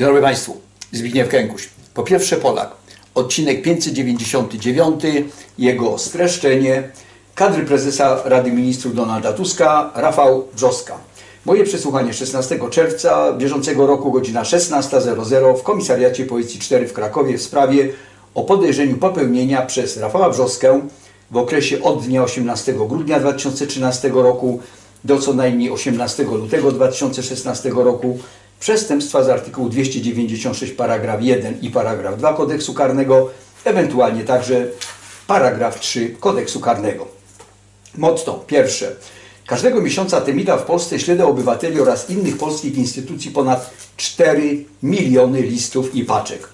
Dzień dobry Państwu, Zbigniew Kękuś. Po pierwsze Polak, odcinek 599, jego streszczenie, kadry prezesa Rady Ministrów Donalda Tuska, Rafał Brzoska. Moje przesłuchanie 16 czerwca bieżącego roku, godzina 16.00 w Komisariacie Policji 4 w Krakowie w sprawie o podejrzeniu popełnienia przez Rafała Brzoskę w okresie od dnia 18 grudnia 2013 roku do co najmniej 18 lutego 2016 roku przestępstwa z artykułu 296 paragraf 1 i paragraf 2 kodeksu karnego, ewentualnie także paragraf 3 kodeksu karnego. Motto pierwsze. Każdego miesiąca Temida w Polsce śledzę obywateli oraz innych polskich instytucji ponad 4 miliony listów i paczek.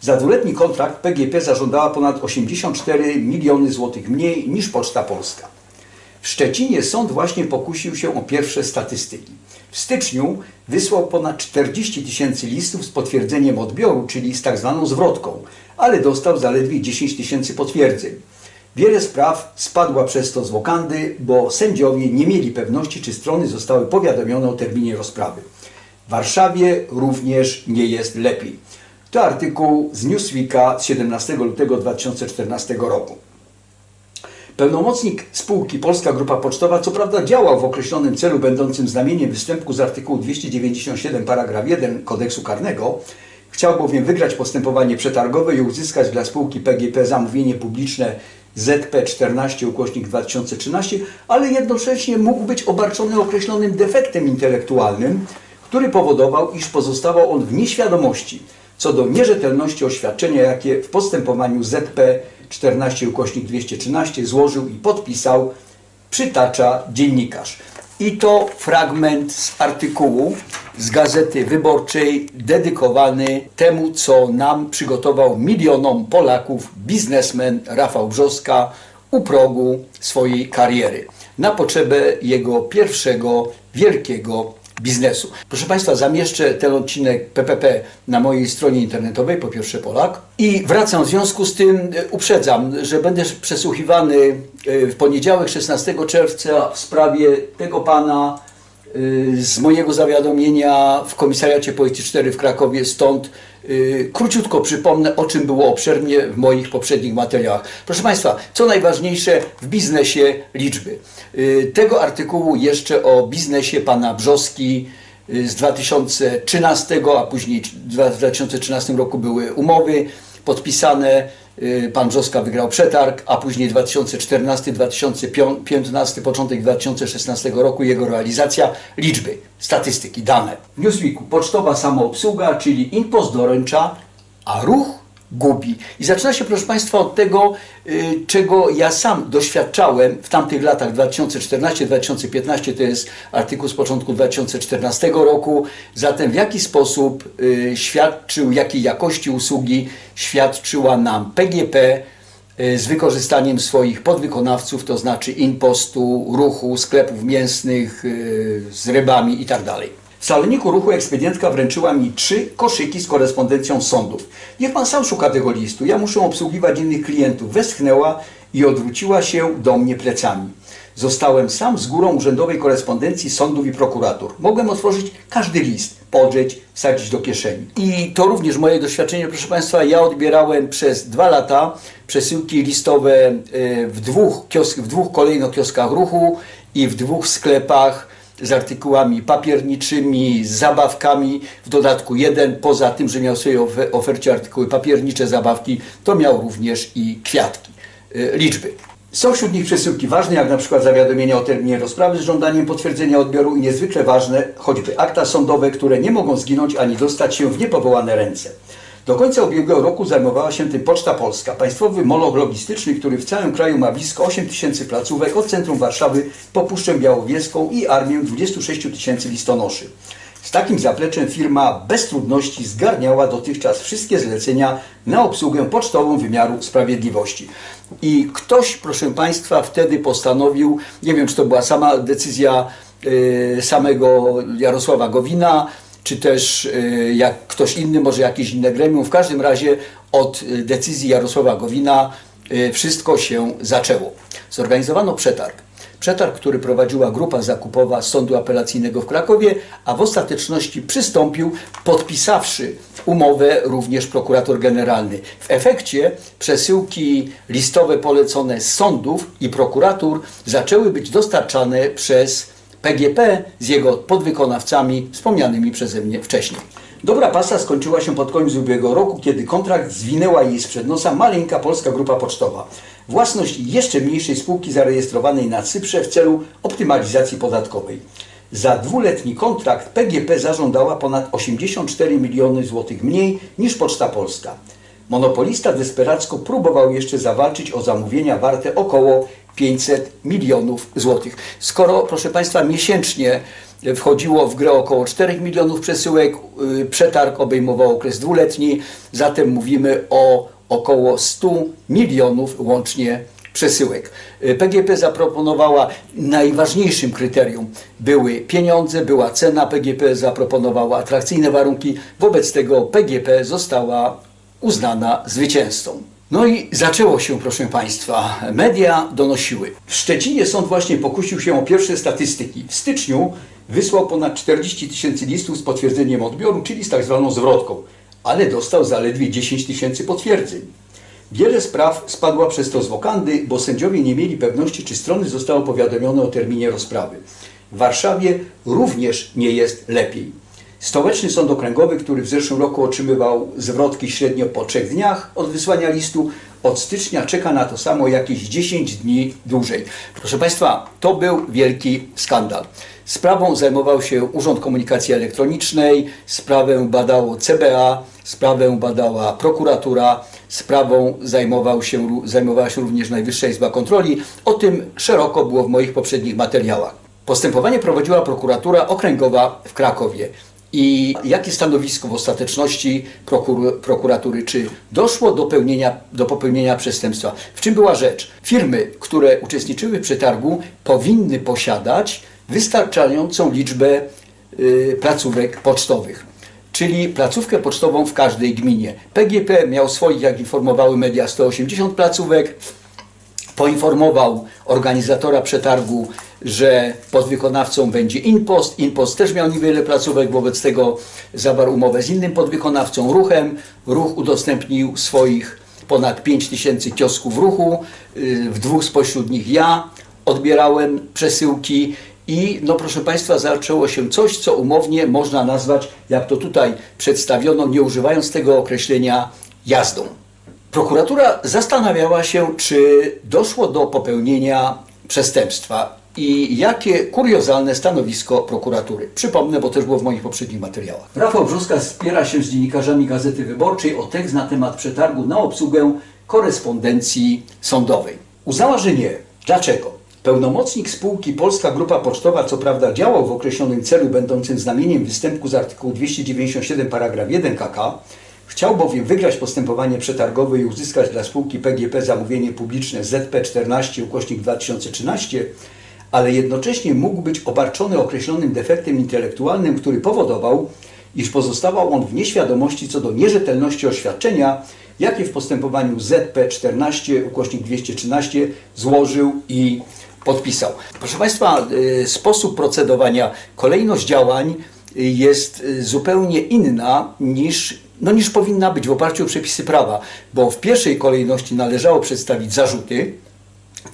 Za dwuletni kontrakt PGP zażądała ponad 84 miliony złotych mniej niż Poczta Polska. W Szczecinie sąd właśnie pokusił się o pierwsze statystyki. W styczniu wysłał ponad 40 tysięcy listów z potwierdzeniem odbioru, czyli z tak zwaną zwrotką, ale dostał zaledwie 10 tysięcy potwierdzeń. Wiele spraw spadła przez to z wokandy, bo sędziowie nie mieli pewności, czy strony zostały powiadomione o terminie rozprawy. W Warszawie również nie jest lepiej. To artykuł z Newsweeka z 17 lutego 2014 roku. Pełnomocnik spółki Polska Grupa Pocztowa co prawda działał w określonym celu będącym znamieniem występku z artykułu 297 paragraf 1 kodeksu karnego, chciał bowiem wygrać postępowanie przetargowe i uzyskać dla spółki PGP zamówienie publiczne ZP 14 ukośnik 2013, ale jednocześnie mógł być obarczony określonym defektem intelektualnym, który powodował, iż pozostawał on w nieświadomości co do nierzetelności oświadczenia, jakie w postępowaniu ZP 14 ukośnik 213 złożył i podpisał, przytacza dziennikarz. I to fragment z artykułu z Gazety Wyborczej dedykowany temu, co nam przygotował milionom Polaków biznesmen Rafał Brzoska u progu swojej kariery na potrzebę jego pierwszego wielkiego biznesu. Proszę Państwa, zamieszczę ten odcinek PPP na mojej stronie internetowej, po pierwsze Polak. I wracam w związku z tym, e, uprzedzam, że będę przesłuchiwany e, w poniedziałek 16 czerwca w sprawie tego pana z mojego zawiadomienia w Komisariacie Policji 4 w Krakowie, stąd y, króciutko przypomnę, o czym było obszernie w moich poprzednich materiałach. Proszę Państwa, co najważniejsze w biznesie liczby. Y, tego artykułu jeszcze o biznesie pana Brzoski y, z 2013, a później w 2013 roku były umowy podpisane. Y, Pan Brzoska wygrał przetarg, a później 2014, 2015, początek 2016 roku jego realizacja, liczby, statystyki, dane. W Newsweeku pocztowa samoobsługa, czyli impost doręcza, a ruch gubi. I zaczyna się, proszę Państwa, od tego, y, czego ja sam doświadczałem w tamtych latach 2014-2015, to jest artykuł z początku 2014 roku. Zatem w jaki sposób y, świadczył, jakiej jakości usługi świadczyła nam PGP y, z wykorzystaniem swoich podwykonawców, to znaczy impostu, ruchu, sklepów mięsnych z rybami itd. W saloniku ruchu ekspedientka wręczyła mi trzy koszyki z korespondencją sądów. Niech pan sam szuka tego listu, ja muszę obsługiwać innych klientów. Westchnęła i odwróciła się do mnie plecami. Zostałem sam z górą urzędowej korespondencji sądów i prokuratur. Mogłem otworzyć każdy list, podrzeć, wsadzić do kieszeni. I to również moje doświadczenie, proszę Państwa. Ja odbierałem przez dwa lata przesyłki listowe e, w dwóch, kiosk, w dwóch kolejno kioskach ruchu i w dwóch sklepach z artykułami papierniczymi, z zabawkami. W dodatku jeden, poza tym, że miał w swojej ofe- ofercie artykuły papiernicze, zabawki, to miał również i kwiatki, y, liczby. Są wśród nich przesyłki ważne, jak na przykład zawiadomienie o terminie rozprawy z żądaniem potwierdzenia odbioru i niezwykle ważne, choćby akta sądowe, które nie mogą zginąć ani dostać się w niepowołane ręce. Do końca ubiegłego roku zajmowała się tym Poczta Polska, państwowy moloch logistyczny, który w całym kraju ma blisko 8 tysięcy placówek od centrum Warszawy po Puszczę Białowieską i armię 26 tysięcy listonoszy. Z takim zapleczem firma bez trudności zgarniała dotychczas wszystkie zlecenia na obsługę pocztową wymiaru sprawiedliwości. I ktoś, proszę Państwa, wtedy postanowił, nie wiem czy to była sama decyzja y, samego Jarosława Gowina, czy też y, jak ktoś inny, może jakieś inne gremium. W każdym razie od y, decyzji Jarosława Gowina y, wszystko się zaczęło. Zorganizowano przetarg. Przetarg, który prowadziła grupa zakupowa Sądu Apelacyjnego w Krakowie, a w ostateczności przystąpił, podpisawszy umowę również prokurator generalny. W efekcie przesyłki listowe polecone z sądów i prokuratur zaczęły być dostarczane przez PGP z jego podwykonawcami wspomnianymi przeze mnie wcześniej. Dobra pasa skończyła się pod koniec ubiegłego roku, kiedy kontrakt zwinęła jej sprzed nosa maleńka polska grupa pocztowa. Własność jeszcze mniejszej spółki zarejestrowanej na Cyprze w celu optymalizacji podatkowej. Za dwuletni kontrakt PGP zażądała ponad 84 miliony złotych mniej niż Poczta Polska. Monopolista desperacko próbował jeszcze zawalczyć o zamówienia warte około 500 milionów złotych. Skoro, proszę Państwa, miesięcznie wchodziło w grę około 4 milionów przesyłek, yy, przetarg obejmował okres dwuletni, zatem mówimy o około 100 milionów łącznie przesyłek. PGP zaproponowała najważniejszym kryterium były pieniądze, była cena. PGP zaproponowała atrakcyjne warunki, wobec tego PGP została uznana zwycięzcą. No i zaczęło się, proszę Państwa. Media donosiły. W Szczecinie sąd właśnie pokusił się o pierwsze statystyki. W styczniu wysłał ponad 40 tysięcy listów z potwierdzeniem odbioru, czyli z tak zwaną zwrotką, ale dostał zaledwie 10 tysięcy potwierdzeń. Wiele spraw spadła przez to z wokandy, bo sędziowie nie mieli pewności, czy strony zostały powiadomione o terminie rozprawy. W Warszawie również nie jest lepiej. Stołeczny Sąd Okręgowy, który w zeszłym roku otrzymywał zwrotki średnio po trzech dniach od wysłania listu, od stycznia czeka na to samo jakieś 10 dni dłużej. Proszę Państwa, to był wielki skandal. Sprawą zajmował się Urząd Komunikacji Elektronicznej, sprawę badało CBA, sprawę badała prokuratura, sprawą zajmował się, zajmowała się również Najwyższa Izba Kontroli. O tym szeroko było w moich poprzednich materiałach. Postępowanie prowadziła prokuratura okręgowa w Krakowie. I jakie stanowisko w ostateczności prokur prokuratury? Czy doszło do, pełnienia, do popełnienia przestępstwa? W czym była rzecz? Firmy, które uczestniczyły w przetargu, powinny posiadać wystarczającą liczbę y, placówek pocztowych. Czyli placówkę pocztową w każdej gminie. PGP miał swoich, jak informowały media, 180 placówek. Poinformował organizatora przetargu, że podwykonawcą będzie Inpost. Inpost też miał niewiele placówek, wobec tego zawarł umowę z innym podwykonawcą, Ruchem. Ruch udostępnił swoich ponad 5 tysięcy kiosków ruchu. Y, W dwóch spośród nich ja odbierałem przesyłki i no proszę Państwa, zaczęło się coś, co umownie można nazwać, jak to tutaj przedstawiono, nie używając tego określenia, jazdą. Prokuratura zastanawiała się, czy doszło do popełnienia przestępstwa i jakie kuriozalne stanowisko prokuratury. Przypomnę, bo też było w moich poprzednich materiałach. Rafał Brzuska spiera się z dziennikarzami Gazety Wyborczej o tekst na temat przetargu na obsługę korespondencji sądowej. Uznała, że nie. Dlaczego? Pełnomocnik spółki Polska Grupa Pocztowa, co prawda działał w określonym celu będącym znamieniem występku z artykułu 297 paragraf 1 KK, Chciał bowiem wygrać postępowanie przetargowe i uzyskać dla spółki PGP zamówienie publiczne ZP14 ukośnik 2013, ale jednocześnie mógł być obarczony określonym defektem intelektualnym, który powodował, iż pozostawał on w nieświadomości co do nierzetelności oświadczenia, jakie w postępowaniu ZP14 ukośnik 213 złożył i podpisał. Proszę Państwa, y, sposób procedowania, kolejność działań y, jest y, zupełnie inna niż, no, niż powinna być w oparciu o przepisy prawa, bo w pierwszej kolejności należało przedstawić zarzuty,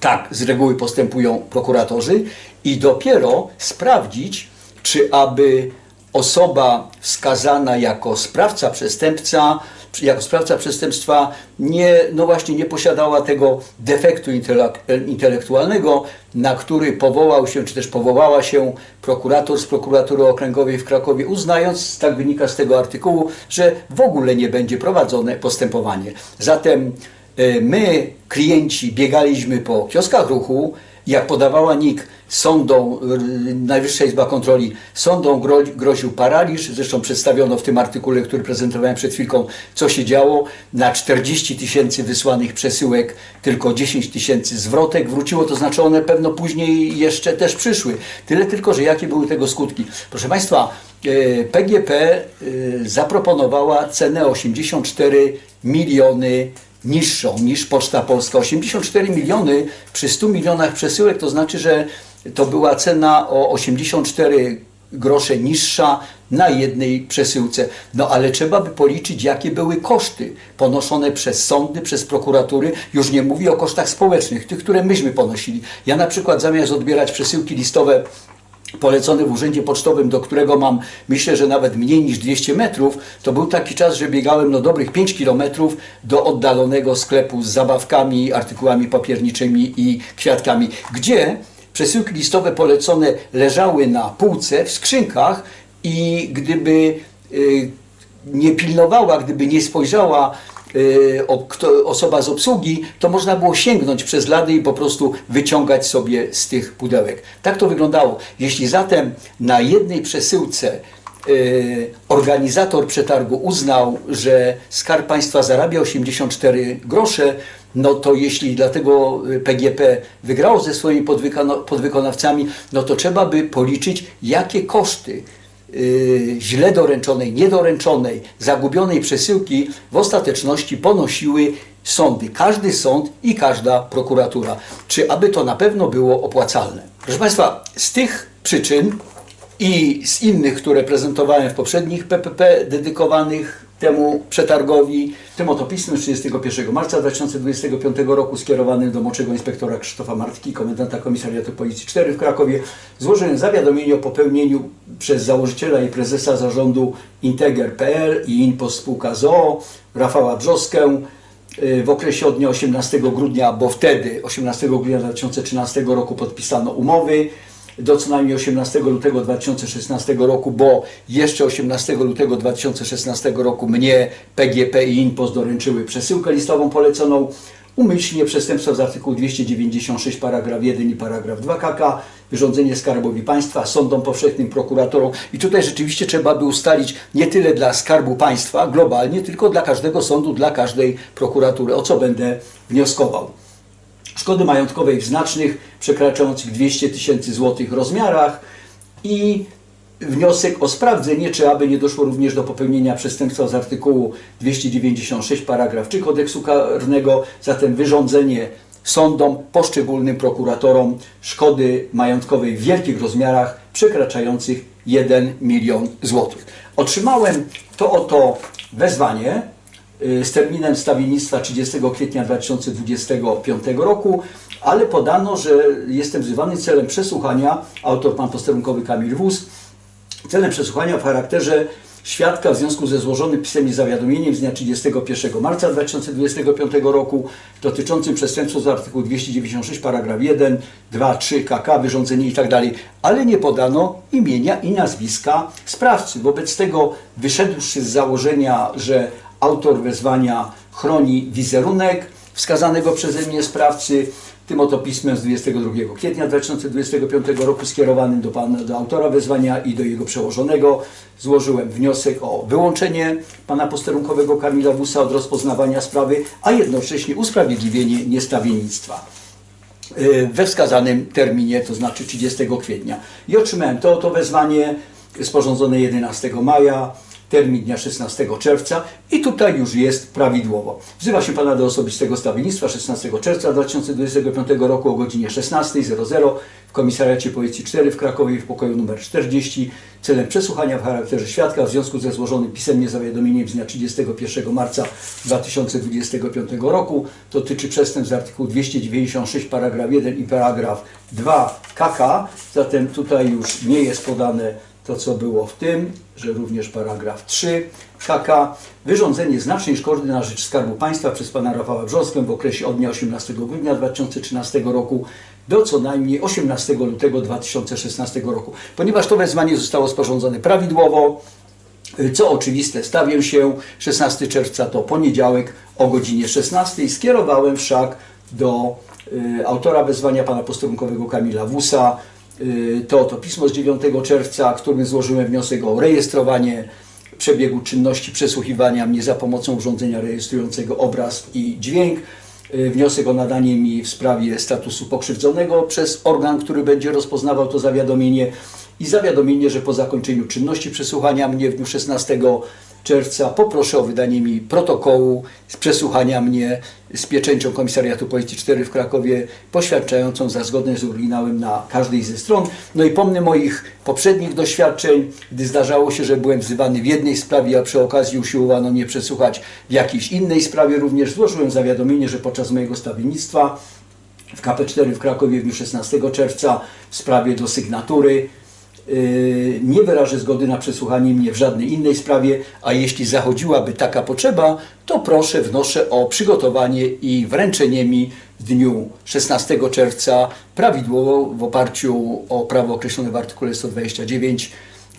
tak z reguły postępują prokuratorzy, i dopiero sprawdzić, czy aby osoba wskazana jako sprawca przestępca, jako sprawca przestępstwa nie, no właśnie nie posiadała tego defektu intelek- intelektualnego, na który powołał się, czy też powołała się prokurator z prokuratury okręgowej w Krakowie, uznając, tak wynika z tego artykułu, że w ogóle nie będzie prowadzone postępowanie. Zatem my, klienci, biegaliśmy po kioskach ruchu, jak podawała NIK, sądom, y, Najwyższa Izba Kontroli, sądom gro, groził paraliż. Zresztą przedstawiono w tym artykule, który prezentowałem przed chwilką, co się działo. Na 40 tysięcy wysłanych przesyłek tylko 10 tysięcy zwrotek wróciło, to znaczy one pewno później jeszcze też przyszły. Tyle tylko, że jakie były tego skutki. Proszę Państwa, PGP y, zaproponowała cenę 84 miliony niższą niż Poczta Polska. 84 miliony przy 100 milionach przesyłek to znaczy, że to była cena o 84 grosze niższa na jednej przesyłce. No ale trzeba by policzyć, jakie były koszty ponoszone przez sądy, przez prokuratury. Już nie mówię o kosztach społecznych, tych, które myśmy ponosili. Ja na przykład zamiast odbierać przesyłki listowe polecony w urzędzie pocztowym, do którego mam myślę, że nawet mniej niż 200 metrów, to był taki czas, że biegałem no dobrych 5 kilometrów do oddalonego sklepu z zabawkami, artykułami papierniczymi i kwiatkami, gdzie przesyłki listowe polecone leżały na półce w skrzynkach i gdyby y, nie pilnowała, gdyby nie spojrzała osoba z obsługi, to można było sięgnąć przez lady i po prostu wyciągać sobie z tych pudełek. Tak to wyglądało. Jeśli zatem na jednej przesyłce y, organizator przetargu uznał, że Skarb Państwa zarabia 84 grosze, no to jeśli dlatego PGP wygrało ze swoimi podwykona- podwykonawcami, no to trzeba by policzyć, jakie koszty y, źle doręczonej, niedoręczonej, zagubionej przesyłki w ostateczności ponosiły sądy. Każdy sąd i każda prokuratura. Czy aby to na pewno było opłacalne? Proszę Państwa, z tych przyczyn i z innych, które prezentowałem w poprzednich PPP dedykowanych temu przetargowi, tym oto pismem z 31 marca 2025 roku skierowanym do moczego inspektora Krzysztofa Martki, komendanta Komisariatu Policji 4 w Krakowie, złożyłem zawiadomienie o popełnieniu przez założyciela i prezesa zarządu Integer.pl i Inpost Spółka ZOO Rafała Brzoskę y, w okresie od dnia 18 grudnia, bo wtedy 18 grudnia 2013 roku podpisano umowy do co najmniej 18 lutego 2016 roku, bo jeszcze 18 lutego 2016 roku mnie PGP i InPost doręczyły przesyłkę listową poleconą. Umyślnie przestępstwo z artykułu 296 paragraf 1 i paragraf 2 KK, wyrządzenie Skarbowi Państwa, sądom powszechnym, prokuratorom. I tutaj rzeczywiście trzeba by ustalić nie tyle dla Skarbu Państwa globalnie, tylko dla każdego sądu, dla każdej prokuratury, o co będę wnioskował szkody majątkowej w znacznych, przekraczających 200 tysięcy złotych rozmiarach i wniosek o sprawdzenie, czy aby nie doszło również do popełnienia przestępstwa z artykułu 296 paragraf 3 kodeksu karnego, zatem wyrządzenie sądom, poszczególnym prokuratorom szkody majątkowej w wielkich rozmiarach przekraczających 1 milion złotych. Otrzymałem to oto wezwanie z terminem stawiennictwa 30 kwietnia 2025 roku, ale podano, że jestem wzywany celem przesłuchania, autor pan posterunkowy Kamil Wóz, celem przesłuchania w charakterze świadka w związku ze złożonym pisemnie zawiadomieniem z dnia 31 marca 2025 roku dotyczącym przestępstwa z artykułu 296 paragraf 1, 2, 3 KK, wyrządzenie i tak ale nie podano imienia i nazwiska sprawcy. Wobec tego wyszedłszy z założenia, że autor wezwania chroni wizerunek wskazanego przeze mnie sprawcy, tym oto pismem z 22 kwietnia 2025 roku skierowanym do, pana, do autora wezwania i do jego przełożonego. Złożyłem wniosek o wyłączenie pana posterunkowego Kamila Wusa od rozpoznawania sprawy, a jednocześnie usprawiedliwienie niestawiennictwa y, we wskazanym terminie, to znaczy 30 kwietnia. I otrzymałem to oto wezwanie sporządzone 11 maja, termin dnia 16 czerwca i tutaj już jest prawidłowo. Wzywa się Pana do osobistego stawiennictwa 16 czerwca 2025 roku o godzinie 16.00 w Komisariacie Policji 4 w Krakowie w pokoju numer 40 celem przesłuchania w charakterze świadka w związku ze złożonym pisemnie zawiadomieniem z dnia 31 marca 2025 roku dotyczy przestępstw z artykułu 296 paragraf 1 i paragraf 2 KK. Zatem tutaj już nie jest podane to, co było w tym, że również paragraf 3 KK. Wyrządzenie znacznej szkody na rzecz Skarbu Państwa przez pana Rafała Brzoskę w okresie od dnia 18 grudnia 2013 roku do co najmniej 18 lutego 2016 roku. Ponieważ to wezwanie zostało sporządzone prawidłowo, co oczywiste, stawię się 16 czerwca to poniedziałek o godzinie 16. Skierowałem wszak do y, autora wezwania pana posterunkowego Kamila Wusa y, to oto pismo z 9 czerwca, którym złożyłem wniosek o rejestrowanie przebiegu czynności przesłuchiwania mnie za pomocą urządzenia rejestrującego obraz i dźwięk. Y, Wniosek o nadanie mi w sprawie statusu pokrzywdzonego przez organ, który będzie rozpoznawał to zawiadomienie i zawiadomienie, że po zakończeniu czynności przesłuchania mnie w dniu 16 czerwca poproszę o wydanie mi protokołu z przesłuchania mnie z pieczęcią Komisariatu Policji 4 w Krakowie, poświadczającą za zgodne z oryginałem na każdej ze stron. No i pomnę moich poprzednich doświadczeń, gdy zdarzało się, że byłem wzywany w jednej sprawie, a przy okazji usiłowano mnie przesłuchać w jakiejś innej sprawie. Również złożyłem zawiadomienie, że podczas mojego stawiennictwa w KP4 w Krakowie w dniu 16 czerwca w sprawie do sygnatury nie wyrażę zgody na przesłuchanie mnie w żadnej innej sprawie, a jeśli zachodziłaby taka potrzeba, to proszę, wnoszę o przygotowanie i wręczenie mi w dniu 16 czerwca prawidłowo w oparciu o prawo określone w artykule 129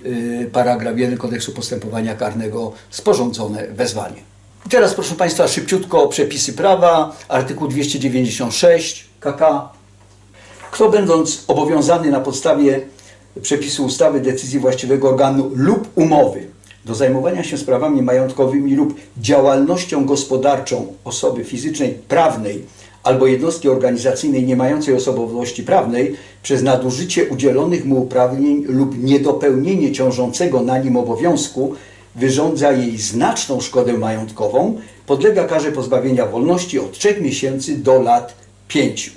yy, paragraf 1 kodeksu postępowania karnego sporządzone wezwanie. I teraz proszę Państwa szybciutko przepisy prawa, artykuł 296 KK. Kto będąc obowiązany na podstawie przepisu ustawy decyzji właściwego organu lub umowy do zajmowania się sprawami majątkowymi lub działalnością gospodarczą osoby fizycznej, prawnej albo jednostki organizacyjnej nie mającej osobowości prawnej przez nadużycie udzielonych mu uprawnień lub niedopełnienie ciążącego na nim obowiązku wyrządza jej znaczną szkodę majątkową, podlega karze pozbawienia wolności od 3 miesięcy do lat 5.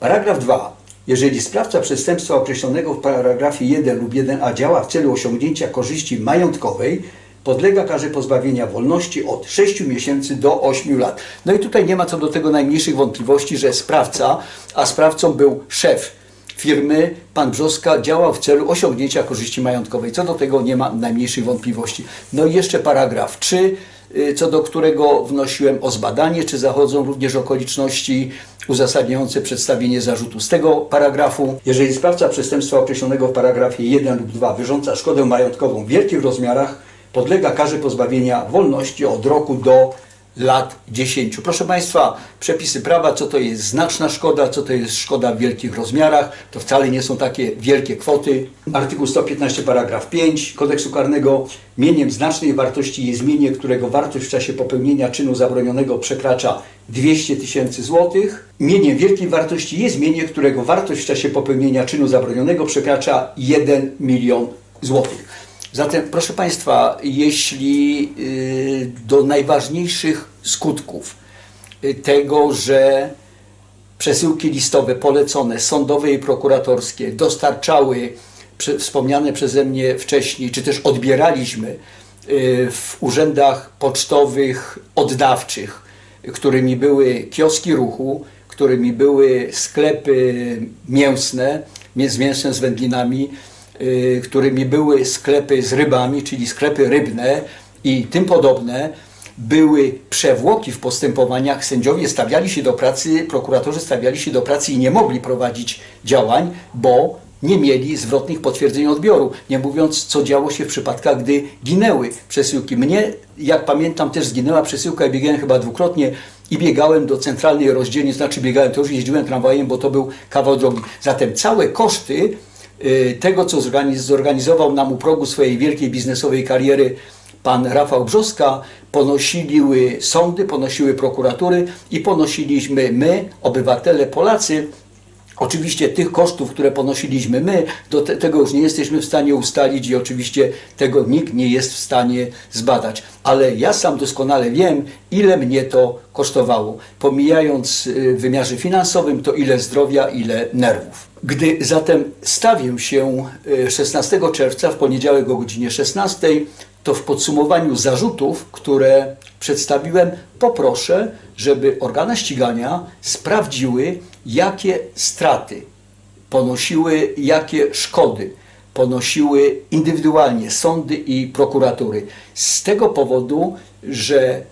Paragraf 2. Jeżeli sprawca przestępstwa określonego w paragrafie 1 lub 1a działa w celu osiągnięcia korzyści majątkowej, podlega karze pozbawienia wolności od 6 miesięcy do 8 lat. No i tutaj nie ma co do tego najmniejszych wątpliwości, że sprawca, a sprawcą był szef firmy, pan Brzoska, działał w celu osiągnięcia korzyści majątkowej. Co do tego nie ma najmniejszych wątpliwości. No i jeszcze paragraf 3 y, co do którego wnosiłem o zbadanie, czy zachodzą również okoliczności uzasadniające przedstawienie zarzutu z tego paragrafu. Jeżeli sprawca przestępstwa określonego w paragrafie 1 lub 2 wyrządza szkodę majątkową w wielkich rozmiarach, podlega karze pozbawienia wolności od roku do lat 10. Proszę Państwa, przepisy prawa, co to jest znaczna szkoda, co to jest szkoda w wielkich rozmiarach, to wcale nie są takie wielkie kwoty. Artykuł 115 paragraf 5 kodeksu karnego. Mieniem znacznej wartości jest mienie, którego wartość w czasie popełnienia czynu zabronionego przekracza 200 tysięcy złotych. Mieniem wielkiej wartości jest mienie, którego wartość w czasie popełnienia czynu zabronionego przekracza 1 milion złotych. Zatem, proszę Państwa, jeśli y, do najważniejszych skutków. Y, tego, że przesyłki listowe polecone, sądowe i prokuratorskie dostarczały wspomniane przeze mnie wcześniej, czy też odbieraliśmy y, w urzędach pocztowych oddawczych, którymi były kioski ruchu, którymi były sklepy mięsne, z mięsem z wędlinami, y, którymi były sklepy z rybami, czyli sklepy rybne i tym podobne, były przewłoki w postępowaniach, sędziowie stawiali się do pracy, prokuratorzy stawiali się do pracy i nie mogli prowadzić działań, bo nie mieli zwrotnych potwierdzeń odbioru. Nie mówiąc, co działo się w przypadkach, gdy ginęły przesyłki. Mnie, jak pamiętam, też zginęła przesyłka i biegałem chyba dwukrotnie i biegałem do centralnej rozdzielni, znaczy biegałem, to już jeździłem tramwajem, bo to był kawał drogi. Zatem całe koszty y, tego, co zorganiz- zorganizował nam u progu swojej wielkiej biznesowej kariery pan Rafał Brzoska, ponosiły sądy, ponosiły prokuratury i ponosiliśmy my, obywatele Polacy, Oczywiście tych kosztów, które ponosiliśmy my, do te, tego już nie jesteśmy w stanie ustalić i oczywiście tego nikt nie jest w stanie zbadać. Ale ja sam doskonale wiem, ile mnie to kosztowało. Pomijając y, w wymiarze finansowym, to ile zdrowia, ile nerwów. Gdy zatem stawię się y, 16 czerwca w poniedziałek o godzinie 16, to w podsumowaniu zarzutów, które przedstawiłem, poproszę, żeby organa ścigania sprawdziły, jakie straty ponosiły, jakie szkody ponosiły indywidualnie sądy i prokuratury. Z tego powodu, że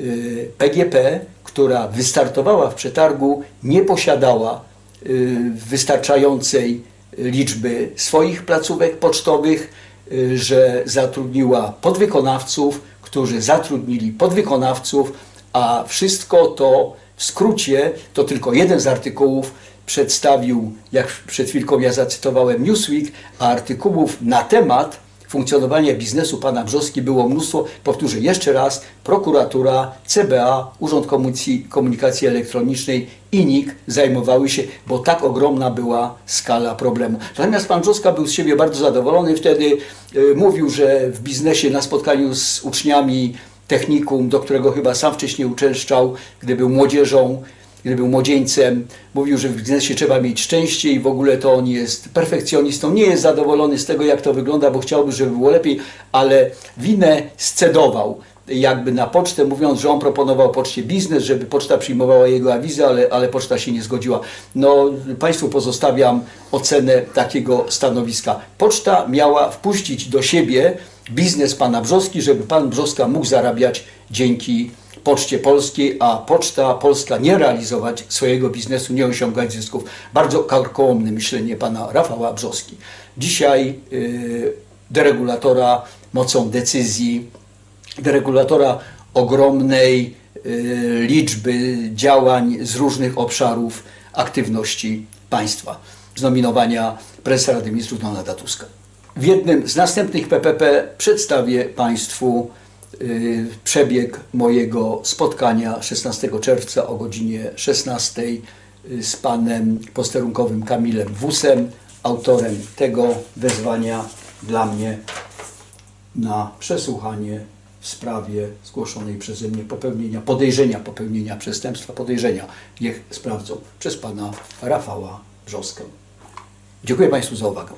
y, PGP, która wystartowała w przetargu, nie posiadała y, wystarczającej liczby swoich placówek pocztowych, y, że zatrudniła podwykonawców, którzy zatrudnili podwykonawców, a wszystko to w skrócie to tylko jeden z artykułów przedstawił, jak przed chwilką ja zacytowałem Newsweek, a artykułów na temat funkcjonowania biznesu pana Brzoski było mnóstwo, powtórzę jeszcze raz, prokuratura, CBA, Urząd Komunikacji, Komunikacji Elektronicznej i NIK zajmowały się, bo tak ogromna była skala problemu. Natomiast pan Brzoska był z siebie bardzo zadowolony, wtedy y, mówił, że w biznesie na spotkaniu z uczniami technikum, do którego chyba sam wcześniej uczęszczał, gdy był młodzieżą, gdy był młodzieńcem, mówił, że w biznesie trzeba mieć szczęście i w ogóle to on jest perfekcjonistą. Nie jest zadowolony z tego, jak to wygląda, bo chciałby, żeby było lepiej, ale winę scedował jakby na pocztę, mówiąc, że on proponował poczcie biznes, żeby poczta przyjmowała jego awizę, ale, ale poczta się nie zgodziła. No, Państwu pozostawiam ocenę takiego stanowiska. Poczta miała wpuścić do siebie biznes pana Brzoski, żeby pan Brzoska mógł zarabiać dzięki Poczcie Polskiej, a Poczta Polska nie realizować swojego biznesu, nie osiągać zysków. Bardzo karkołomne myślenie pana Rafała Brzoski. Dzisiaj yy, deregulatora mocą decyzji, deregulatora ogromnej y, liczby działań z różnych obszarów aktywności państwa, z nominowania prezesa Rady Ministrów Donalda Tuska. W jednym z następnych PPP przedstawię Państwu y, przebieg mojego spotkania 16 czerwca o godzinie 16 z panem posterunkowym Kamilem Wusem, autorem tego wezwania dla mnie na przesłuchanie w sprawie zgłoszonej przeze mnie popełnienia, podejrzenia popełnienia przestępstwa, podejrzenia, niech sprawdzą, przez pana Rafała Brzoskę. Dziękuję Państwu za uwagę.